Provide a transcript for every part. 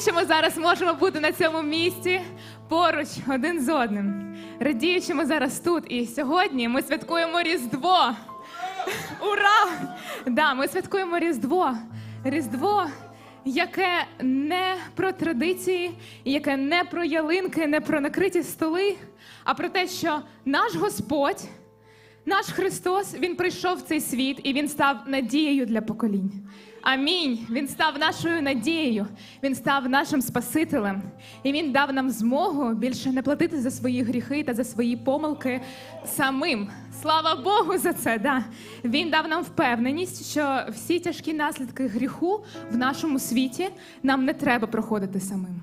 що ми зараз можемо бути на цьому місці поруч один з одним. Радію, ми зараз тут. І сьогодні ми святкуємо Різдво. Ура! Да, ми святкуємо Різдво. Різдво, яке не про традиції, яке не про ялинки, не про накриті столи, а про те, що наш Господь. Наш Христос Він прийшов в цей світ і Він став надією для поколінь. Амінь. Він став нашою надією, Він став нашим Спасителем, і Він дав нам змогу більше не платити за свої гріхи та за свої помилки самим. Слава Богу за це. Да. Він дав нам впевненість, що всі тяжкі наслідки гріху в нашому світі нам не треба проходити самим.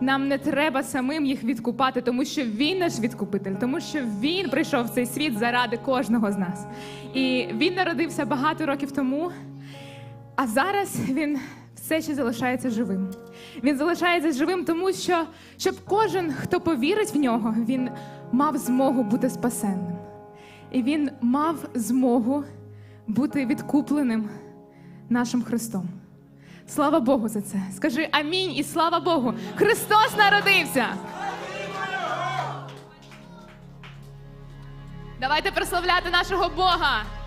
Нам не треба самим їх відкупати, тому що він наш відкупитель, тому що він прийшов в цей світ заради кожного з нас. І він народився багато років тому, а зараз він все ще залишається живим. Він залишається живим, тому що щоб кожен, хто повірить в нього, він мав змогу бути спасенним. І він мав змогу бути відкупленим нашим Христом. Слава Богу за це. Скажи амінь і слава Богу. Христос народився. Давайте прославляти нашого Бога.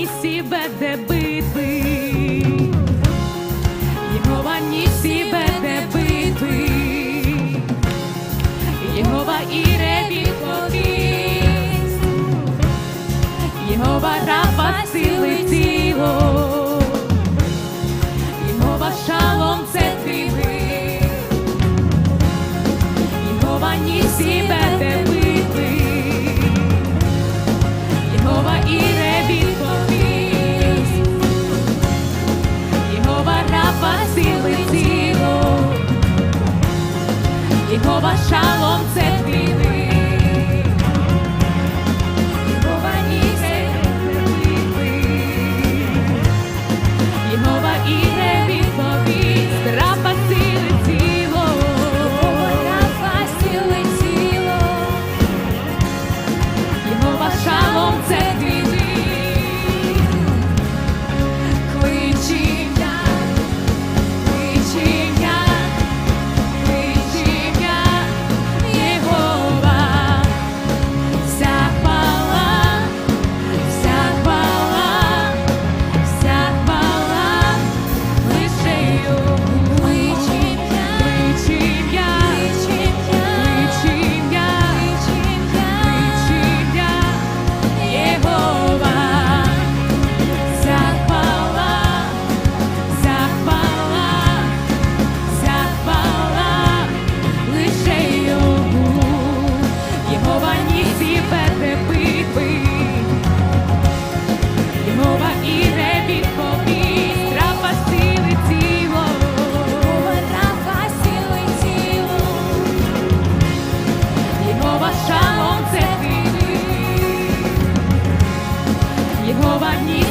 Нісі веде битви, Єгова Нісі веде битви, Єгова Іре відповість, Єгова Рафа сили тіло, Єгова шалом це ти. schowani